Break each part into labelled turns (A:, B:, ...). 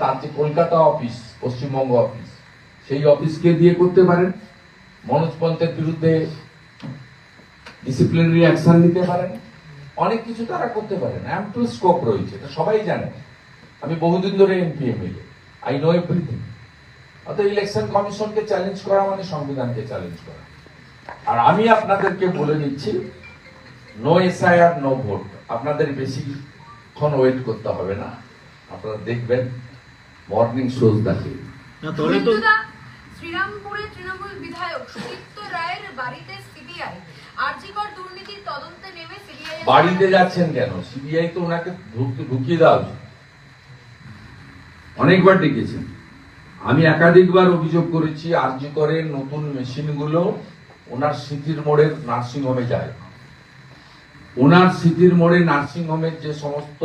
A: তার যে Kolkata office, Paschimbanga office, সেই অফিসকে দিয়ে করতে পারেন। মনোজ পন্থের বিরুদ্ধে ডিসিপ্লিনারি অ্যাকশন নিতে পারেন। অনেক কিছু তারা করতে পারেন। অ্যাম্পল স্কোপ রয়েছে, এটা সবাই জানে। আমি বহুদিন ধরে MP MLA I know everything অর্থাৎ ইলেকশন কমিশনকে চ্যালেঞ্জ করা মানে সংবিধানকে চ্যালেঞ্জ করা। আর আমি আপনাদেরকে বলে দিচ্ছি নো এসআইআর নো ভোট আপনাদের বেশিক্ষণ ওয়েট করতে হবে না। আপনারা দেখবেন। মর্নিং শোজ দেখে।
B: না তাহলে তো
C: তৃণমূল বিধায়ক সুদীপ্ত রায়ের বাড়িতে সিবিআই। আরজিকর দুর্নীতির তদন্তে নেমে সিবিআই
A: বাড়িতে যাচ্ছেন কেন? সিবিআই তো ওনাকে ঢুকতে ঢুকিয়ে দেওয়া উচিত। অনেকবার ডেকেছেন। আমি একাধিকবার অভিযোগ করেছি আরজি করে নতুন মেশিনগুলো ওনার স্মৃতির মোড়ের নার্সিং হোমে যায়। ওনার স্মৃতির মোড়ে নার্সিং হোমের যে সমস্ত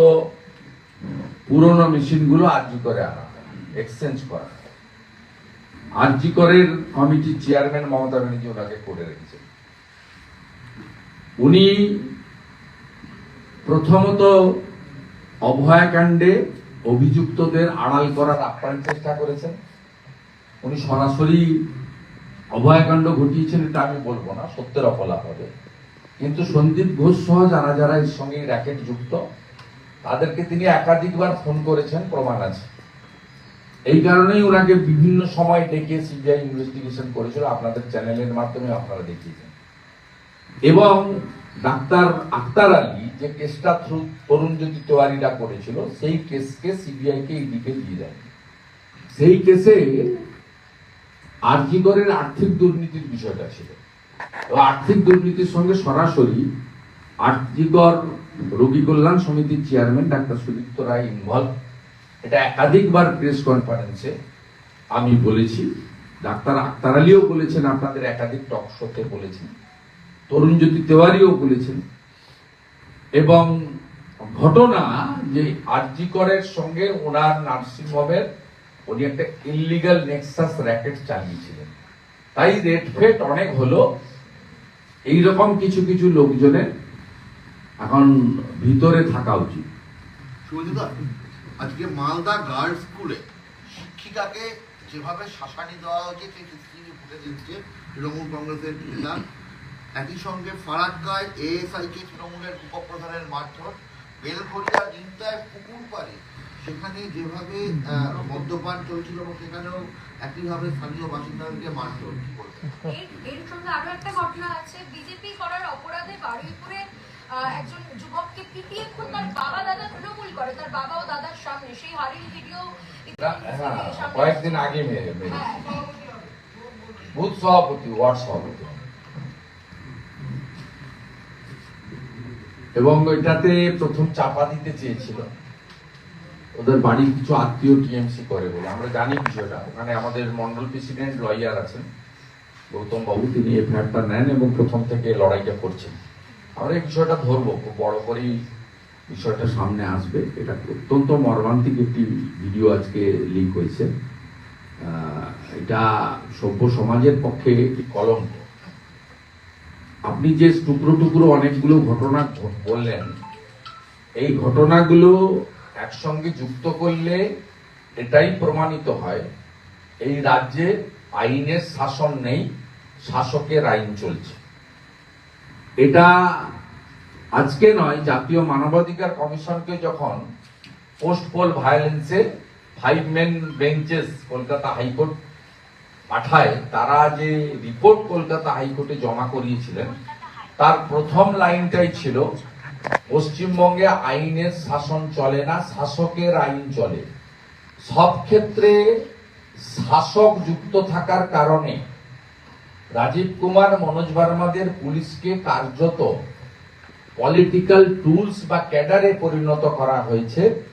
A: পুরনো মেশিনগুলো আরজি করে আনা। এক্সচেঞ্জ করা। আরজি করের কমিটির চেয়ারম্যান মমতা ব্যানার্জি ওনাকে করে রেখেছেন। উনি প্রথমত অভয়াকাণ্ডে অভিযুক্তদের আড়াল করার আপ্রাণ চেষ্টা করেছেন। উনি সরাসরি অভয়াকাণ্ড ঘটিয়েছেন, এটা আমি বলব না, সত্যের অপলাপ হবে। কিন্তু সন্দীপ ঘোষ সহ যারা যারা এর সঙ্গে র্যাকেট যুক্ত, তাদেরকে তিনি একাধিকবার ফোন করেছেন, প্রমাণ আছে। এই কারণেই ওনাকে বিভিন্ন সময় ডেকে সিবিআই ইনভেস্টিগেশন করেছিল। আপনাদের চ্যানেলের মাধ্যমে আপনারা দেখিয়েছেন। এবং ডাক্তার আক্তার আলী যে কেসটা থ্রু তরুণজ্যোতি তেওয়ারিরা করেছিল, সেই কেসকে সিবিআই কে ইডিকে দিয়ে দেয়। সেই কেসে আরজিগরের আর্থিক দুর্নীতির বিষয়টা ছিল। আর্থিক দুর্নীতির সঙ্গে সরাসরি আরজিগর রোগী কল্যাণ সমিতির chairman doctor Sudipta Roy involve এটা একাধিকবার প্রেস কনফারেন্সে আমি বলেছি, ডাক্তার আক্তার আলীও বলেছেন, আপনাদের একাধিক টক শোতে বলেছেন, তরুণ জ্যোতি তেওয়ারিও বলেছেন। এবং ঘটনা যে আরজি করের সঙ্গে ওনার নার্সিং হোমের উনি একটা ইলিগাল নেক্সাস র্যাকেট চালিয়েছিলেন। তাই রেট ফেট অনেক হলো, এইরকম কিছু কিছু লোকজনের এখন ভিতরে থাকা উচিত।
D: আজকে মালদা গার্লস স্কুলে শিক্ষিকাকে যেভাবে শাসানি দেওয়া হয়েছে, সেই ফুটে দিচ্ছে তৃণমূল কংগ্রেসের নেতা একই সঙ্গে ফারাক্কায় এএসআই কে তৃণমূলের উপপ্রধানের মারধর। বেলঘরিয়া নিমতায় পুকুর পাড়ে। সেখানে যেভাবে মদ্যপান চলছিল এবং সেখানেও একইভাবে স্থানীয় বাসিন্দাদেরকে মারধর।
C: এর সঙ্গে আরও একটা ঘটনা আছে। বিজেপি করার অপরাধে বারুইপুরে একজন যুবককে পিটিয়ে খুন তার বাবা দাদা তৃণমূল করে। তার বাবা ও দাদার সামনে। সেই হারির ভিডিও
A: হ্যাঁ, কয়েকদিন আগে মেরে
C: হ্যাঁ
A: বুথ সভাপতি ওয়ার্ড সভাপতি এবং এটাতে প্রথম চাপা দিতে চেয়েছিল। ওদের বাড়ির কিছু আত্মীয় টিএমসি করে বলে। আমরা জানি বিষয়টা। ওখানে আমাদের মন্ডল প্রেসিডেন্ট লয়ার আছেন গৌতম বাবু। তিনি এফআইআরটা নেন এবং প্রথম থেকে লড়াইটা করছেন। আমরা এই বিষয়টা ধরবো, খুব বড় করেই বিষয়টা সামনে আসবে। এটা অত্যন্ত মর্মান্তিক একটি ভিডিও আজকে লিক হয়েছে। এটা সভ্য সমাজের পক্ষে একটি কলঙ্ক। আপনি যে টুকরো টুকরো অনেকগুলো ঘটনা বললেন, এই ঘটনাগুলো একসঙ্গে যুক্ত করলে এটাই প্রমাণিত হয়, এই রাজ্যে আইনের শাসন নেই, শাসকের আইন চলছে। এটা আজকে নয়, জাতীয় মানবাধিকার কমিশনকে যখন post poll ভায়োলেন্সে five men benches Kolkata high court পাঠায়, তারা যে রিপোর্ট কলকাতা হাইকোর্টে জমা করিয়েছিলেন, তার প্রথম লাইনটাই ছিল, পশ্চিমবঙ্গে আইনের শাসন চলে না, শাসকের আইন চলে। সব ক্ষেত্রে শাসক যুক্ত থাকার কারণে রাজীব কুমার, মনোজ ভার্মাদের পুলিশকে কার্যত পলিটিক্যাল টুলস বা ক্যাডারে পরিণত করা হয়েছে।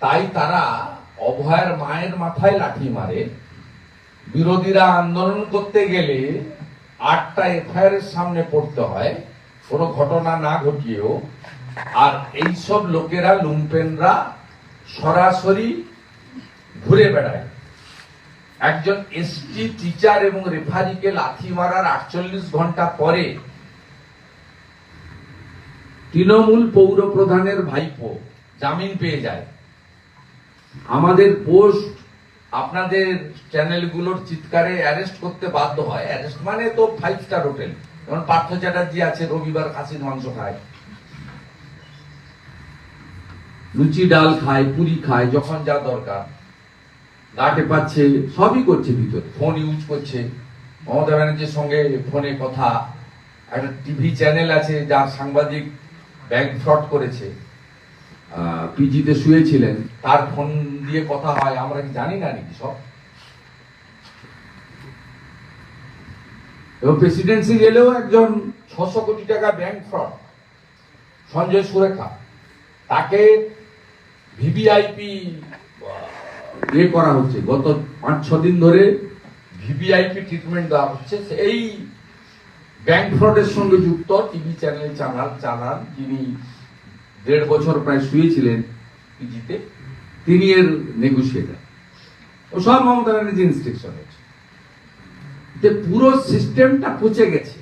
A: তাই তারা অভয়ের মায়ের মাথায় লাঠি মারে। বিরোধীরা আন্দোলন করতে গেলে আটটা এফআইআর এর সামনে পড়তে হয়। কোনো ঘটনা না ঘটিয়েও। আর এইসব লোকেরা, লুম্পেনরা সরাসরি ঘুরে বেড়ায়। একজন এসটি টিচার এবং রেফারিকে লাথি মারার আটচল্লিশ ঘণ্টা পরে তৃণমূল পৌর প্রধানের ভাইপো জামিন পেয়ে যায়। আমাদের পোস্ট আপনাদের চ্যানেলগুলোর চিৎকারে অ্যারেস্ট করতে বাধ্য হয়। অ্যারেস্ট মানে তো ফাইভ স্টার হোটেল যেমন পার্থ চ্যাটার্জি আছে, রবিবার খাসির মাংস খায়। লুচি ডাল খায়, পুরি খায়, যখন যা দরকার। গাটে পাচ্ছে, সবই করছে ভিতর। ফোন ইউজ করছে। মমতা ব্যানার্জির সঙ্গে ফোনে কথা। একটা টিভি চ্যানেল আছে যার সাংবাদিক ব্যাংক ফ্রড করেছে। পিজিতে শুয়েছিলেন। তার ফোন দিয়ে কথা হয়। আমরা কি জানি না নাকি সব? এবং প্রেসিডেন্সি গেলেও একজন ছশো কোটি টাকা ব্যাংক ফ্রড সঞ্জয় সুরেখা। তাকে ভিভিআইপি ইয়ে করা হচ্ছে। গত পাঁচ, ছ দিন ধরে ভিভিআইপি ট্রিটমেন্ট দেওয়া হচ্ছে। এই ব্যাংক ফ্রডের সঙ্গে যুক্ত টিভি চ্যানেল চালান চালান যিনি দেড় বছর প্রায় শুয়েছিলেন পিজিতে, তিনি এর নেগোসিয়েটার ও সব মমতা ব্যানার্জি ইনস্ট্রাকশন হচ্ছে যে পুরো সিস্টেমটা পচে গেছে।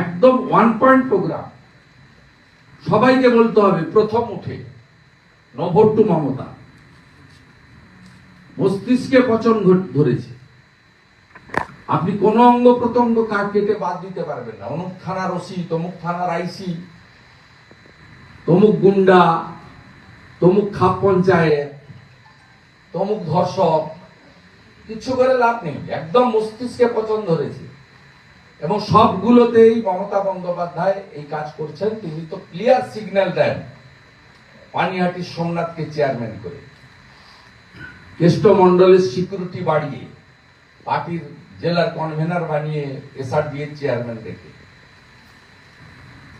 A: একদম ওয়ান পয়েন্ট প্রোগ্রাম সবাইকে বলতে হবে, প্রথম উঠে নো ভোট টু মমতা। মস্তিষ্কে পচন ধরেছে। আপনি কোন অঙ্গ প্রত্যঙ্গ কাট কেটে বাদ দিতে পারবেন না। অমুক থানার ওসি তমুক থানার আইসি তমুক গুন্ডা, তমুক খাপ পঞ্চায়েত, তমুক ধর্ষক, কিছু করে লাভ নেই। একদম মস্তিষ্কে পচন ধরেছে। এবং সবগুলোতেই মমতা বন্দ্যোপাধ্যায় এই কাজ করছেন। তিনি তো ক্লিয়ার সিগন্যাল দেন। পানিহাটি সোমনাথকে চেয়ারম্যান করে। কেষ্ট মন্ডলের সিকিউরিটি বাড়িয়ে পার্টির জেলার কনভেনার বানিয়ে এসআরডি এর চেয়ারম্যান রেখে।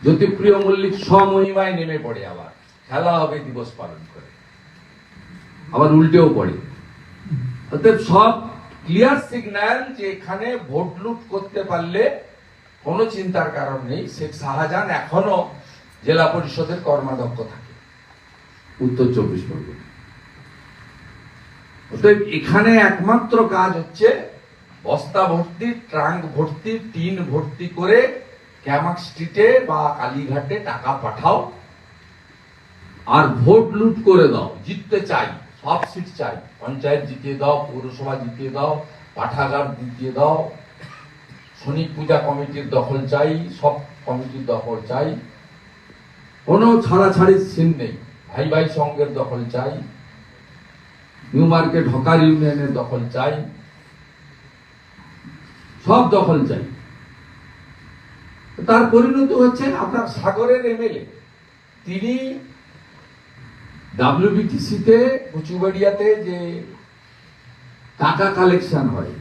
A: জ্যোতিপ্রিয় মল্লিক স্বমহিমায় নেমে পড়ে আবার। খেলা হবে দিবস পালন করে। আবার উল্টেও পড়ে। অতএব সব ক্লিয়ার সিগন্যাল যে এখানে ভোট লুট করতে পারলে কোনো চিন্তার কারণ নেই। শেখ শাহজাহান এখনও জেলা পরিষদের কর্মাধ্যক্ষ থাকে। উত্তর চব্বিশ পরগনা। অতএব এখানে একমাত্র কাজ হচ্ছে বস্তা ভর্তি, ট্রাঙ্ক ভর্তি, টিন ভর্তি করে ক্যামাক স্ট্রিটে বা কালীঘাটে টাকা পাঠাও আর ভোট লুট করে দাও, জিততে চাই, সব সিট চাই, পঞ্চায়েত জিতিয়ে দাও, পৌরসভা জিতিয়ে দাও, পাঠাগার জিতিয়ে দাও, শনি পূজা কমিটির দখল চাই, সব কমিটির দখল চাই, কোনো ছাড়াছাড়ির সিন নেই, ভাই ভাই সঙ্গের দখল চাই। নিউ মার্কেট, হকার ইউনিয়নের দখল চাই। সব দখল চাই। তার পরিণতি হচ্ছে আপনার সাগরের এমএলএ তিনি ডাব্লিউবিটিসিতে কচুবাড়িয়াতে যে টাকা কালেকশন হয়,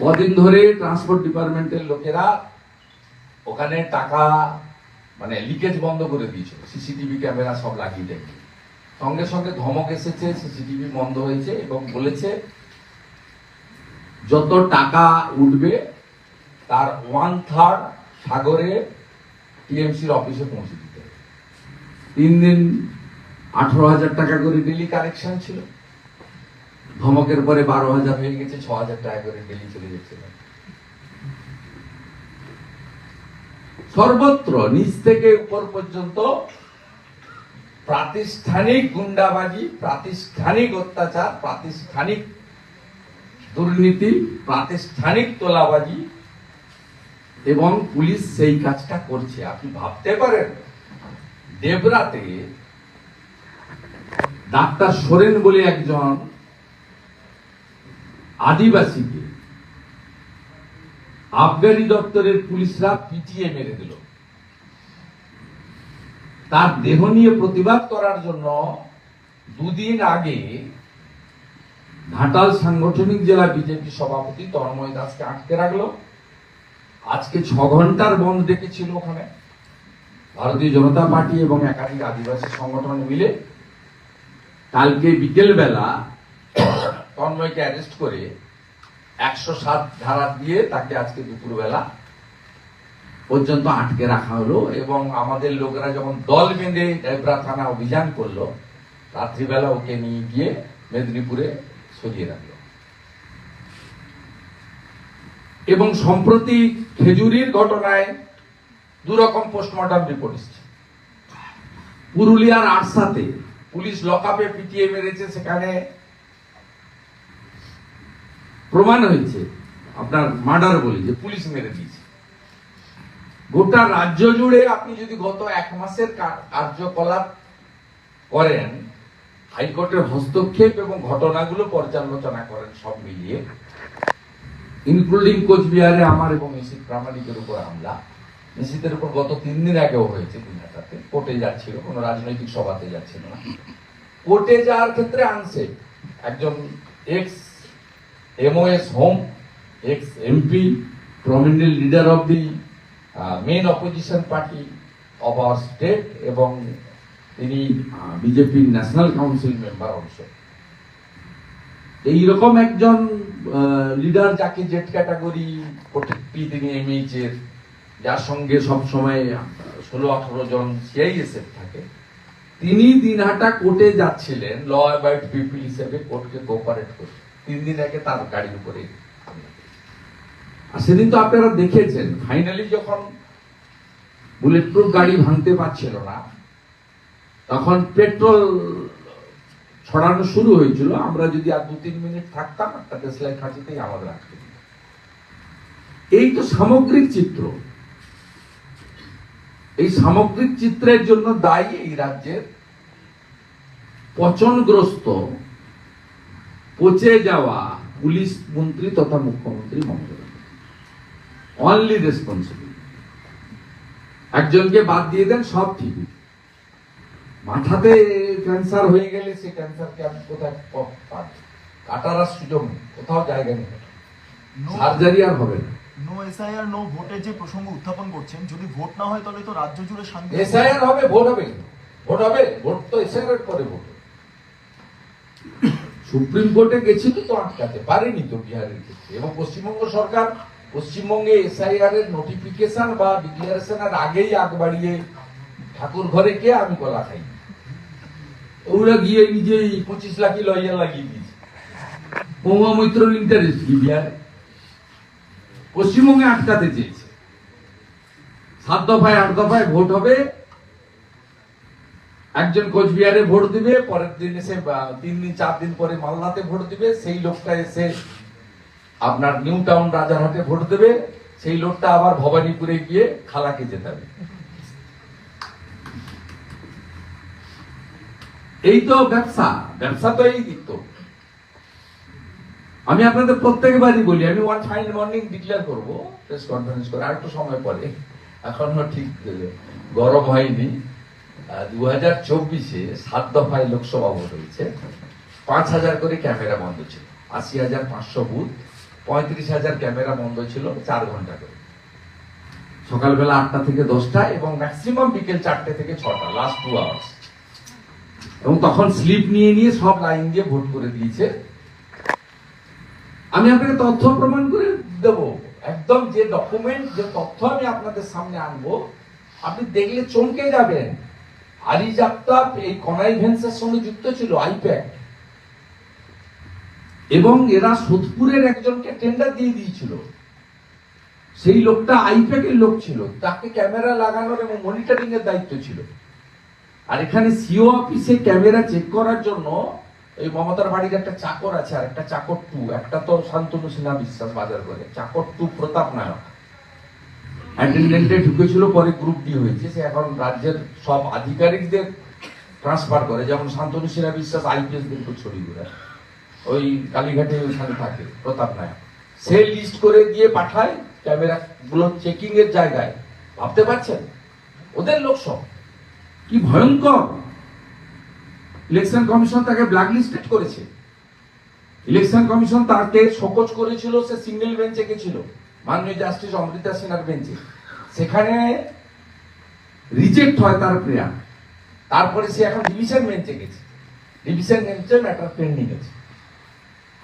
A: কদিন ধরে ট্রান্সপোর্ট ডিপার্টমেন্টের লোকেরা ওখানে টাকা মানে লিকেজ বন্ধ করে দিয়েছিল। সিসিটিভি ক্যামেরা সব লাগিয়ে দেয়। সঙ্গে সঙ্গে ধমক এসেছে, সিসিটিভি বন্ধ হয়েছে এবং বলেছে, যত টাকা উঠবে, তার ওয়ান থার্ড সাগরে টিএমসির অফিসে পৌঁছে দিতে তিন দিন আঠারো হাজার টাকা করে ডেলি কালেকশন ছিল। ধমকের পরে বারো হাজার হয়ে গেছে, ছ হাজার টাকা করে ডেলি চলে যাচ্ছে। সর্বত্র নিচ থেকে উপর পর্যন্ত প্রাতিষ্ঠানিক গুন্ডাবাজি, প্রাতিষ্ঠানিক অত্যাচার, প্রাতিষ্ঠানিক দুর্নীতি, প্রাতিষ্ঠানিক তোলাবাজি এবং পুলিশ সেই কাজটা করছে। আপনি ভাবতে পারেন, দেবরাতে ডাক্তার সোরেন বলে একজন আদিবাসীকে আবগারি দপ্তরের পুলিশরা পিটিয়ে মেরে দিল। তার দেহ নিয়ে প্রতিবাদ করার জন্য দুদিন আগে ঘাটাল সাংগঠনিক জেলা বিজেপি সভাপতি তন্ময় দাসকে আটকে রাখল। আজকে ছ ঘণ্টার বন্ধ ডেকেছিল ওখানে। ভারতীয় জনতা পার্টি এবং একাধিক আদিবাসী সংগঠন মিলে। কালকে বিকেল বেলা তন্ময়কে অ্যারেস্ট করে একশো সাত ধারা দিয়ে তাকে আজকে দুপুরবেলা পর্যন্ত আটকে রাখা হলো এবং আমাদের লোকেরা যখন দল বেঁধে ডেবরা থানা অভিযান করল, রাত্রিবেলা ওকে নিয়ে গিয়ে মেদিনীপুরে সরিয়ে রাখল। এবং সম্প্রতি খেজুরির ঘটনায় দু রকম পোস্টমর্টম রিপোর্ট এসছে। পুরুলিয়ার আরসাতে পুলিশ লকআপে পিটিয়ে মেরেছে, সেখানে প্রমাণ হয়েছে, আপনার মার্ডার বলি যে পুলিশ মেরে দিয়েছে। গোটা রাজ্য জুড়ে আপনি যদি গত এক মাসের কার্যকলাপ করেন, হাইকোর্টের হস্তক্ষেপ এবং ঘটনাগুলো পর্যালোচনা করেন সব মিলিয়ে ইনক্লুডিং কোচবিহারে আমার এবং নিশিত প্রামাণিকের উপর হামলা নিশিতের উপর গত তিন দিন আগেও হয়েছে দিনহাটাতে কোর্টে যাচ্ছিল, কোনো রাজনৈতিক সভাতে যাচ্ছিল না। কোর্টে যাওয়ার ক্ষেত্রে আনসেফ, একজন ex MOS home ex MP prominent leader of the main opposition party of our state এবং তিনি বিজেপি ন্যাশনাল কাউন্সিল মেম্বার অংশ এইরকম একজন লিডার যাকে জেট ক্যাটাগরি প্রত্যেকটি তিনি এমএইচ এর, যার সঙ্গে সবসময় ষোলো আঠারো জন সিআইএসএফ থাকে, তিনি দিনহাটা কোর্টে যাচ্ছিলেন ল অ্যাবাইড পিপল হিসেবে কোর্টকে কোঅপারেট করতে তিন দিন আগে তার গাড়ির উপরে। আর সেদিন তো আপনারা দেখেছেন ফাইনালি যখন বুলেট প্রুফ গাড়ি ভাঙতে পারছিল না, তখন পেট্রোল ছড়ানো শুরু হয়েছিল। আমরা যদি আর দু তিন মিনিট থাকতাম, একটা দেশলাই খাঁচিতেই আমাদের আটকে এই তো সামগ্রিক চিত্র। এই সামগ্রিক চিত্রের জন্য দায়ী এই রাজ্যের পচনগ্রস্ত, পচে যাওয়া পুলিশ মন্ত্রী তথা মুখ্যমন্ত্রী মমতা অনলি রেসপন্সিবল একজনকে বাদ দিয়ে দেন সব ঠিক মাথাতে ক্যান্সার হয়ে গেলে সে ক্যান্সারকে আপনি কোথায় প- পাবেন কাটার আর সুযোগ নেই কোথাও জায়গা নেই। সার্জারি আর হবে না।
B: নো এসআইআর নো ভোটের যে প্রসঙ্গ উত্থাপন করছেন যদি ভোট না হয় তাহলে তো রাজ্য জুড়ে শান্তি
A: এসআইআর হবে ভোট হবে। ভোট হবে ভোট তো এসআইআর করে ভোট। সুপ্রিম কোর্টে গেছিল তো আটকাতে পারেনি তো বিহারের ক্ষেত্রে। এবং পশ্চিমবঙ্গ সরকার পশ্চিমবঙ্গে এসআইআর এর নোটিফিকেশন বা ডিক্লারেশনের আগেই আগ বাড়িয়ে ঠাকুর ঘরে কে আমি কলা খাই? ওরা গিয়ে নিজেই পঁচিশ লাখই লয়ার লাগিয়ে দিয়েছে। পৌমা মৈত্র ইন্টারেস্ট কি বিহারে? পশ্চিমবঙ্গে আটকাতে চেয়েছে। সাত দফায়, আট দফায় ভোট হবে। একজন কোচবিহারে ভোট দিবে, পরের দিন এসে তিন দিন, চার দিন পরে মালদাতে ভোট দিবে। সেই লোকটা এসে আপনার নিউ টাউন রাজারহাটে ভোট দেবে, সেই লোকটা আবার ভবানীপুরে গিয়ে খালাকে জেতাবে এই তো ব্যবসা ব্যবসা তো এই দিক তো। আমি আপনাদের প্রত্যেকবারই বলি, আমি ওয়ান ফাইন মর্নিং ডিক্লেয়ার করব প্রেস কনফারেন্স করে আর একটু সময় পরে। এখনও ঠিক গরম হয়নি। দু হাজার চব্বিশে সাত দফায় লোকসভা ভোট হয়েছে। পাঁচ হাজার করে ক্যামেরা বন্ধ ছিল। আশি হাজার পাঁচশো বুথ। পঁয়ত্রিশ হাজার ক্যামেরা বন্ধ ছিল চার ঘণ্টা করে। সকালবেলা আটটা থেকে দশটা এবং ম্যাক্সিমাম বিকেল চারটে থেকে ছটা লাস্ট টু আওয়ার্স এবং তখন স্লিপ নিয়ে নিয়ে সব লাইন দিয়ে ভোট করে দিয়েছে। আমি আপনাকে তথ্য প্রমাণ করে দেব। একদম যে ডকুমেন্ট যে তথ্য আমি আপনাদের সামনে আনব, আপনি দেখলে চমকে যাবেন। আরিজ আফতাব এই কনাইভেন্সের সঙ্গে যুক্ত ছিল, আইপ্যাক। এবং এরা সোদপুরের একজনকে টেন্ডার দিয়ে দিয়েছিল। সেই লোকটা আইপ্যাকের লোক ছিল। তাকে ক্যামেরা লাগানোর এবং মনিটরিং এর দায়িত্ব ছিল। আর এখানে সিও অফিসে ক্যামেরা চেক করার জন্য এই মমতার বাড়ির একটা চাকর আছে, আর একটা চাকর টু। একটা তো শান্তনু সিনহা বিশ্বাস বাজার করে। চাকর টু প্রতাপ নায়ক। অ্যাটেন্ডেন্টে ঢুকেছিল, পরে গ্রুপ ডি হয়েছে। সে এখন রাজ্যের সব আধিকারিকদের ট্রান্সফার করে। যেমন শান্তনু সিনহা বিশ্বাস, আইপিএস কিন্তু ছড়িয়ে করে ওই কালীঘাটে ওখানে থাকে, প্রতাপ নায়ক। সে লিস্ট করে দিয়ে পাঠায় ক্যামেরা গুলো চেকিং এর জায়গায়। ভাবতে পারছেন? ওদের লোক সব। কি ভয়ঙ্কর! ইলেকশন কমিশন তাকে ব্ল্যাক লিস্টেড করেছে। ইলেকশন কমিশন তাকে শোকজ করেছিল, সে সিঙ্গেল বেঞ্চে গেছিল। মাননীয় জাস্টিস অমৃতা সিনহার বেঞ্চে সেখানে রিজেক্ট হয় তার প্রেয়ার তারপরে সে এখন ডিভিশন বেঞ্চে গেছে। ডিভিশন বেঞ্চে ম্যাটার পেন্ডিং আছে।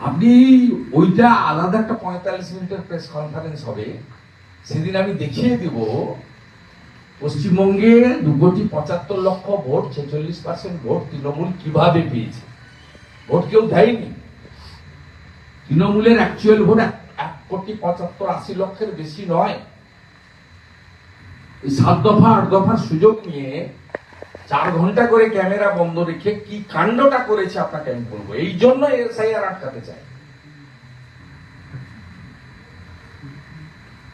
A: আপনি ওইটা আলাদা একটা পঁয়তাল্লিশ মিনিটের প্রেস কনফারেন্স হবে, সেদিন আমি দেখিয়ে দিব, পশ্চিমবঙ্গে দু কোটি পঁচাত্তর লক্ষ ভোট, ছেচল্লিশ পার্সেন্ট ভোট তৃণমূল কীভাবে পেয়েছে? ভোট কেউ দেয়নি। তৃণমূলের অ্যাকচুয়াল ভোট এক- কোটি পঁচাত্তর আশি লক্ষের বেশি নয়। সাত দফা, আট দফার সুযোগ নিয়ে চার ঘণ্টা করে ক্যামেরা বন্ধ রেখে কি কাণ্ডটা করেছে আপনাকে আমি বলব? এই জন্য এসআইআর আটকাতে চাই।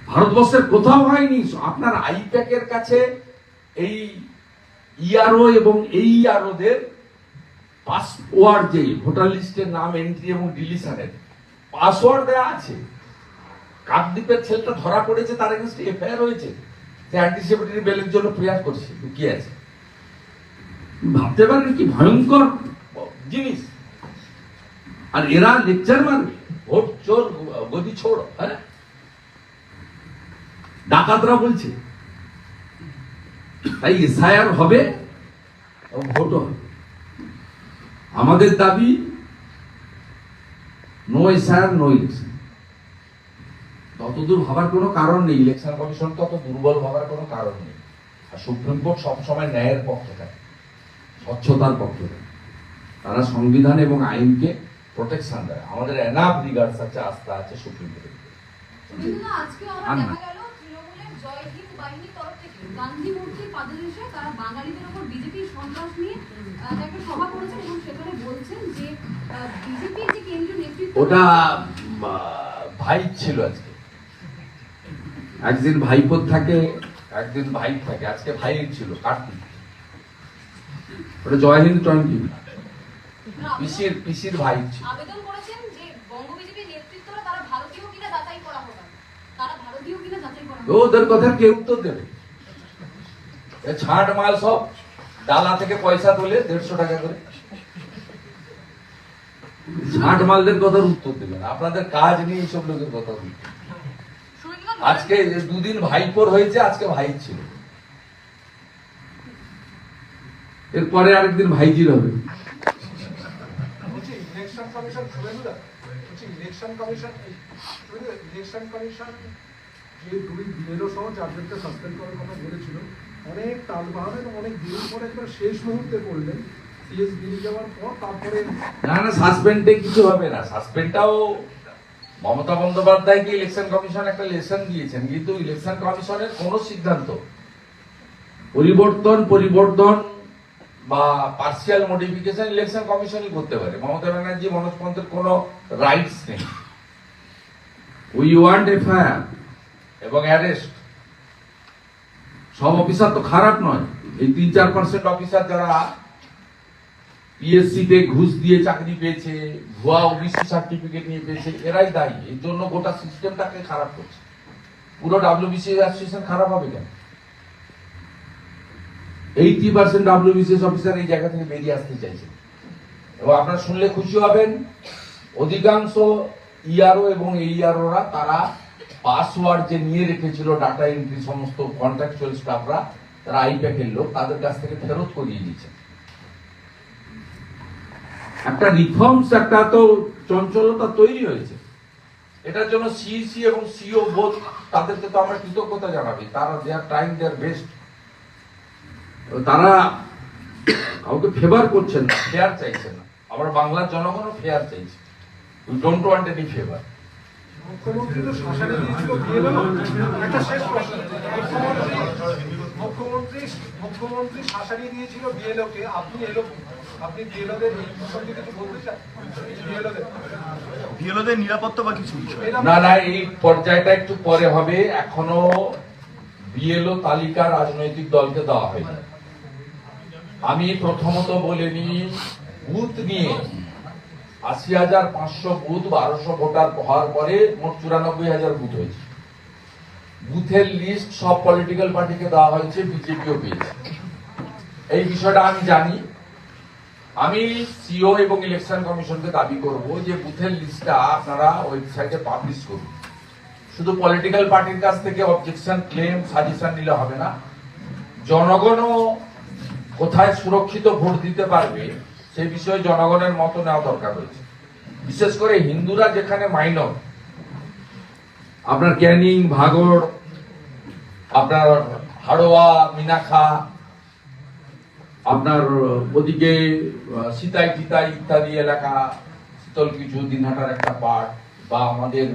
A: ভারতবর্ষের কোথাও হয়নি। আপনার আইপ্যাকের কাছে এই ইআরও এবং এই ইআরওদের পাসওয়ার্ড যে ভোটার লিস্টের নাম এন্ট্রি এবং ডিলিশনের পাসওয়ার্ড দেওয়া আছে। কাকদ্বীপের ছেলেটা ধরা পড়েছে, তার এগেনস্টে এফআইআর হয়েছে। সে অ্যান্টিসিপেটরি বেলের জন্য প্রয়াস করছে কি আছে। ভাবতে পারেন কি ভয়ঙ্কর জিনিস? আর এরা লেকচার মারবে। ভোট চোর, গদি ছোড় হ্যাঁ? ডাকাতরা বলছে তাই এসআইআর হবে ভোটও হবে। আমাদের দাবি নো এসআইআর নো ইলেকশন ততদূর ভাবার কোনো কারণ নেই। ইলেকশন কমিশন তত দুর্বল ভাবার কোনো কারণ নেই। আর সুপ্রিম কোর্ট সবসময় ন্যায়ের পক্ষে থাকে। স্বচ্ছতার পক্ষে। তারা সংবিধান এবং আইনকে প্রোটেকশন দেয়। আমাদের এনাফ রিগার্ডস আছে আস্থা আছে সুপ্রিম কোর্টের ওটা ভাই ছিল আজকে। একদিন ভাইপোর থাকে একদিন ভাই থাকে। আজকে ভাই ছিল কার্তিক। ওটা জয় হিন্দ টোয়েন্টি পিসির পিসির ভাই।
C: আবেদন করেছেন যে বঙ্গ বিজেপির নেতৃত্বরা তারা ভারতীয় কিনা যাচাই করা হবে। তারা ভারতীয় কিনা যাচাই করা হবে।
A: ওদের কথা কে উত্তর দেবে। ছাট মাল সব ডালা থেকে পয়সা তোলে দেড়শো টাকা করে। ছাট মালদের কথার উত্তর দেবেন আপনাদের কাজ নেই এইসব লোকের কথা আজকে দুদিন ভাইপোর হয়েছে আজকে ভাই ছিল। এরপরে আরেকদিন ভাইজির হবে।
E: ইলেকশন কমিশন ইলেকশন কমিশন সহ সাসপেন্ড করার কথা অনেক অনেক দিন পরে শেষ সিএস যাওয়ার পর তারপরে
A: না না সাসপেন্ডে কিছু হবে না। সাসপেন্ডটাও মমতা বন্দ্যোপাধ্যায়কে ইলেকশন কমিশন একটা লেসন দিয়েছেন, কিন্তু ইলেকশন কমিশনের কোন সিদ্ধান্ত। পরিবর্তন পরিবর্তন বা পার্সিয়াল মডিফিকেশন ইলেকশন কমিশনই করতে পারে। মমতা ব্যানার্জি, মনোজ পন্থের কোনো রাইটস নেই। উই ওয়ান্ট এফআইআর এবং অ্যারেস্ট সব অফিসার তো খারাপ নয়। এই তিন চার পার্সেন্ট অফিসার যারা পিএসসি তে ঘুষ দিয়ে চাকরি পেয়েছে, ভুয়া ওবিসি সার্টিফিকেট নিয়ে পেয়েছে, এরাই দায়ী। এর জন্য গোটা সিস্টেমটাকে খারাপ করছে। পুরো ডাব্লিউবিসি অ্যাসোসিয়েশন খারাপ হবে কেন? এইটি পার্সেন্ট ডাব্লিউবিসিএস অফিসার এই জায়গা থেকে বেরিয়ে আসতে চাইছে এবং আপনারা শুনলে খুশি হবেন, অধিকাংশ ইআরও এবং এইআরওরা তারা পাসওয়ার্ড যে নিয়ে রেখেছিল ডাটা এন্ট্রি সমস্ত কন্ট্রাকচুয়াল স্টাফরা তারা আইপ্যাকের লোক, তাদের কাছ থেকে ফেরত করিয়ে দিয়েছে। একটা রিফর্মস একটা তো চঞ্চলতা তৈরি হয়েছে। এটার জন্য সিইসি এবং সিও বোধ তাদেরকে তো আমরা কৃতজ্ঞতা জানাবি। তারা দে আর ট্রাইং দেয়ার বেস্ট তারা কাউকে ফেভার করছেন না ফেয়ার চাইছেন না। আমরা বাংলার জনগণও ফেয়ার চাইছে। We don't want any favour
E: মুখ্যমন্ত্রী তো শাসানি দিয়েছিল বিএলও একটা শেষ প্রশ্ন। মুখ্যমন্ত্রী মুখ্যমন্ত্রী মুখ্যমন্ত্রী শাসানি দিয়েছিল বিএলওকে। আপনি এলো আপনি বিএলওদের এই প্রসঙ্গে কিছু বলতে চান? বিএলওদের।
B: বিএলওদের নিরাপত্তা বা কিছু
A: না না এই পর্যায়টা একটু পরে হবে। এখনও বিএলও তালিকা রাজনৈতিক দলকে দেওয়া হয়নি। আমি প্রথমত বলে নিই বুথ নিয়ে। আশি হাজার পাঁচশো বুথ বারোশো ভোটার হওয়ার পরে মোট চুরানব্বই হাজার বুথ হয়েছে। বুথের লিস্ট সব পলিটিক্যাল পার্টিকে দেওয়া হয়েছে, বিজেপিও পেয়েছে। এই বিষয়টা আমি জানি। আমি সিও এবং ইলেকশন কমিশনকে দাবি করব যে বুথের লিস্টটা আপনারা ওয়েবসাইটে পাবলিশ করুন। শুধু পলিটিক্যাল পার্টির কাছ থেকে অবজেকশন ক্লেম সাজেশন নিলে হবে না। জনগণও কোথায় সুরক্ষিত ভোট দিতে পারবে সেই বিষয়ে জনগণের মত নেওয়া দরকার রয়েছে বিশেষ করে হিন্দুরা যেখানে মাইনর আপনার ক্যানিং ভাগড় আপনার হাড়োয়া মিনাখা আপনার ওদিকে সিতাই টিতাই ইত্যাদি এলাকা, শীতল কিছু, দিনহাটার একটা পার্ট বা আমাদের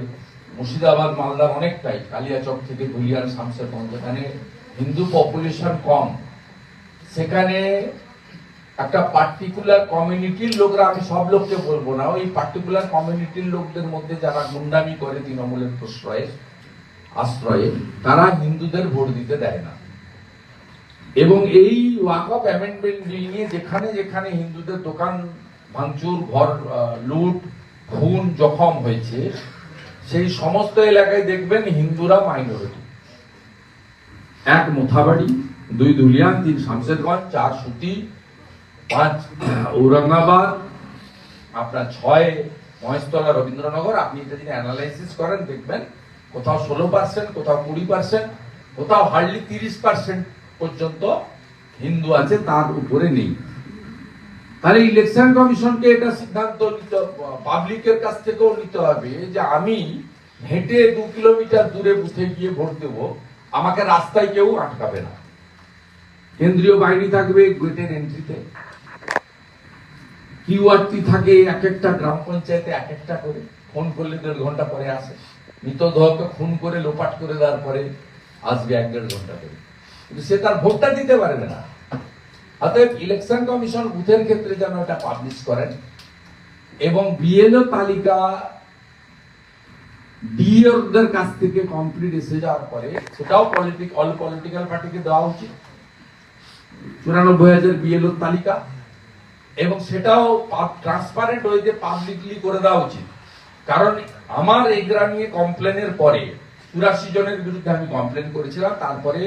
A: মুর্শিদাবাদ মালদার অনেকটাই, কালিয়াচক থেকে ধুলিয়ান শামসেরগঞ্জ যেখানে হিন্দু পপুলেশন কম। সেখানে একটা পার্টিকুলার কমিউনিটির লোকরা, আমি সব লোককে বলব না, ওই পার্টিকুলার কমিউনিটির লোকদের মধ্যে যারা গুন্ডামি করে তৃণমূলের প্রশ্রয়ে, আশ্রয়ে, তারা হিন্দুদের ভোট দিতে দেয় না। এবং এই ওয়াক অফ অ্যামেন্ডমেন্ট বিল নিয়ে যেখানে যেখানে হিন্দুদের দোকান, ভাঙচুর, ঘর লুট, খুন, জখম হয়েছে, সেই সমস্ত এলাকায় দেখবেন হিন্দুরা মাইনরিটি এক মোথাবাড়ি দুই ধুলিয়ান তিন শামশেরগঞ্জ চার সুতি, পাঁচ ঔরঙ্গাবাদ, আপনার ছয় মহেশতলা রবীন্দ্রনগর। আপনি এটা যদি অ্যানালাইসিস করেন, দেখবেন কোথাও ষোলো পার্সেন্ট কোথাও কুড়ি পার্সেন্ট কোথাও হার্ডলি তিরিশ পার্সেন্ট পর্যন্ত হিন্দু আছে, তার উপরে নেই। তাহলে ইলেকশন কমিশনকে এটা সিদ্ধান্ত নিতে পাবলিকের কাছ থেকেও নিতে হবে যে আমি হেঁটে দু কিলোমিটার দূরে বুথে গিয়ে ভোট দেবো, আমাকে রাস্তায় কেউ আটকাবে না। কেন্দ্রীয় বাহিনী থাকবে গেটের এন্ট্রিতে কিউআরটি থাকে এক একটা গ্রাম পঞ্চায়েতে এক একটা করে। ফোন করলে দেড় ঘণ্টা পরে আসে। মৃতদেহকে খুন করে লোপাট করে দেওয়ার পরে আসবে এক দেড় ঘণ্টা করে কিন্তু সে তার ভোটটা দিতে পারবে না। অতএব ইলেকশন কমিশন বুথের ক্ষেত্রে যেন এটা পাবলিশ করেন। এবং বিএলও তালিকা ডিওদের কাছ থেকে কমপ্লিট এসে যাওয়ার পরে সেটাও পলিটিক অল পলিটিক্যাল পার্টিকে দেওয়া উচিত। চুরানব্বই হাজার বিএলও তালিকা, এবং সেটাও ট্রান্সপারেন্ট ওয়েতে পাবলিকলি করে দেওয়া উচিত। কারণ আমার এই গ্রামে কমপ্লেনের পরে চুরাশি জনের বিরুদ্ধে আমি কমপ্লেন করেছিলাম, তারপরে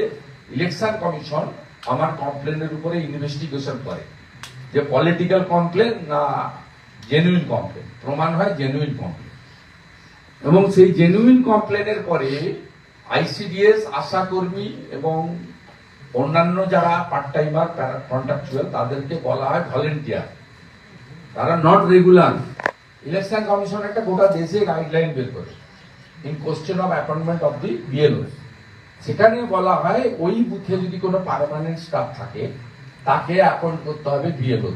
A: ইলেকশন কমিশন আমার কমপ্লেনের উপরে ইনভেস্টিগেশন করে। যে পলিটিক্যাল কমপ্লেন না জেনুইন কমপ্লেন প্রমাণ হয় জেনুইন কমপ্লেন এবং সেই জেনুইন কমপ্লেনের পরে আইসিডিএস আশাকর্মী এবং অন্যান্য যারা পার্ট টাইমার কন্ট্রাকচুয়াল তাদেরকে বলা হয় ভলেন্টিয়ার তারা নট রেগুলার ইলেকশন কমিশন একটা গোটা দেশে গাইডলাইন বের করে in question of appointment of the BLO সেখানে বলা হয় ওই বুথে যদি কোনো পার্মানেন্ট স্টাফ থাকে, তাকে অ্যাপয়েন্ট করতে হবে বিএলও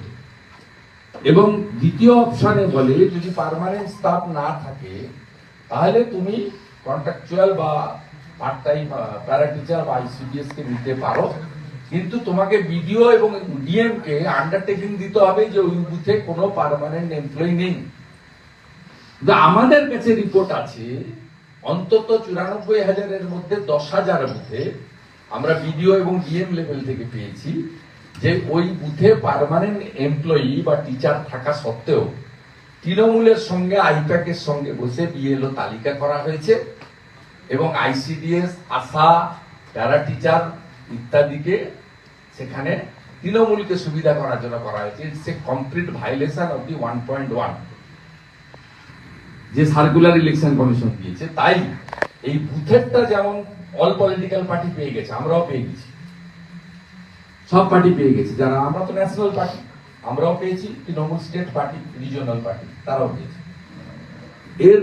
A: এবং দ্বিতীয় অপশানে বলে, যদি পার্মানেন্ট স্টাফ না থাকে, তাহলে তুমি কন্ট্রাকচুয়াল বা পার্ট টাইম প্যারা টিচার বা আইসিডিএস নিতে পারো। কিন্তু তোমাকে বিডিও এবং আন্ডারটেকিং দিতে হবে যে ওই বুথে কোনো নেই। আমাদের কাছে রিপোর্ট আছে, অন্তত চুরানব্বই হাজারের মধ্যে দশ হাজার বুথে আমরা বিডিও এবং ডিএম লেভেল থেকে পেয়েছি যে ওই বুথে পার্মানেন্ট এমপ্লয়ি বা টিচার থাকা সত্ত্বেও তৃণমূলের সঙ্গে আইপ্যাকের সঙ্গে বসে বিএলও তালিকা করা হয়েছে। এবং আইসিডিএস, আশা প্যারা টিচার ইত্যাদিকে সেখানে তৃণমূলকে সুবিধা করার জন্য করা হয়েছে। It's a complete violation of the one point one যে সার্কুলার ইলেকশন কমিশন দিয়েছে, তাই এই বুথেরটা যেমন অল পলিটিক্যাল পার্টি পেয়ে গেছে, আমরাও পেয়ে গেছি। সব পার্টি পেয়ে গেছে, যারা, আমরা তো ন্যাশনাল পার্টি আমরাও পেয়েছি, Trinamool state party regional party তারাও পেয়েছে। এর,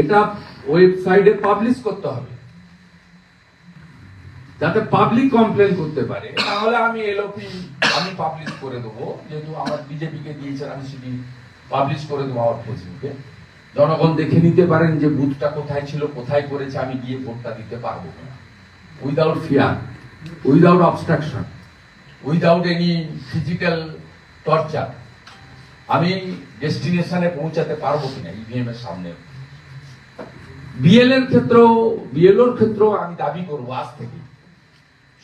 A: এটা ওয়েবসাইটে পাবলিশ করতে হবে। যাতে পাবলিক কমপ্লেন করতে পারে। তাহলে আমি এলওপি আমি পাবলিশ করে দেবো। যেহেতু আমার বিজেপিকে দিয়েছেন, আমি সেটি পাবলিশ করে দেবো আমার ফেসবুকে জনগণ দেখে নিতে পারেন যে বুথটা কোথায় ছিল, কোথায় করেছে, আমি গিয়ে ভোটটা দিতে পারব কিনা। Without fear without obstruction without any physical torture আমি ডেস্টিনেশনে পৌঁছাতে পারব কিনা ইভিএম এর সামনে? বিএল এর ক্ষেত্রেও বিএলওর ক্ষেত্রেও আমি দাবি করব আজ থেকে।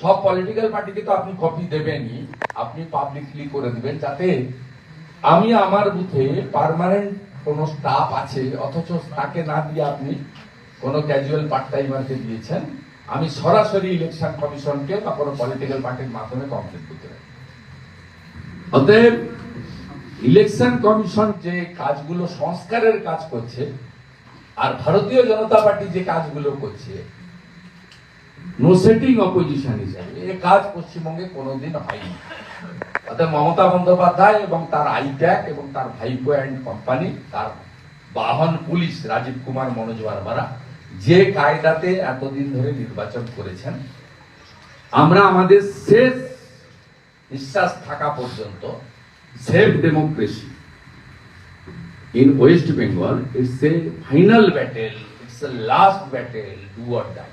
A: সব পলিটিক্যাল পার্টিকে তো আপনি কপি দেবেনই, আপনি পাবলিকলি করে দিবেন, যাতে আমি আমার বুথে পার্মানেন্ট কোনো স্টাফ আছে, অথচ তাকে না দিয়ে আপনি কোনো ক্যাজুয়াল পার্ট টাইমারকে দিয়েছেন, আমি সরাসরি ইলেকশন কমিশনকে বা কোনো পলিটিক্যাল পার্টির মাধ্যমে কমপ্লেন করতে পারি। অতএব ইলেকশন কমিশন যে কাজগুলো সংস্কারের কাজ করছে আর ভারতীয় জনতা পার্টি যে কাজগুলো করছে নো সেটিং অপোজিশন হিসাবে এ কাজ পশ্চিমবঙ্গে কোনোদিন হয়নি। অর্থাৎ মমতা বন্দ্যোপাধ্যায় এবং তার আইপ্যাক এবং তার ভাইপো অ্যান্ড কোম্পানি তার বাহন পুলিশ রাজীব কুমার মনোজ বারবারা যে কায়দাতে এতদিন ধরে নির্বাচন করেছেন আমরা আমাদের শেষ নিঃশ্বাস থাকা পর্যন্ত safe democracy in West Bengal, it's a final battle, it's a last battle, do or die.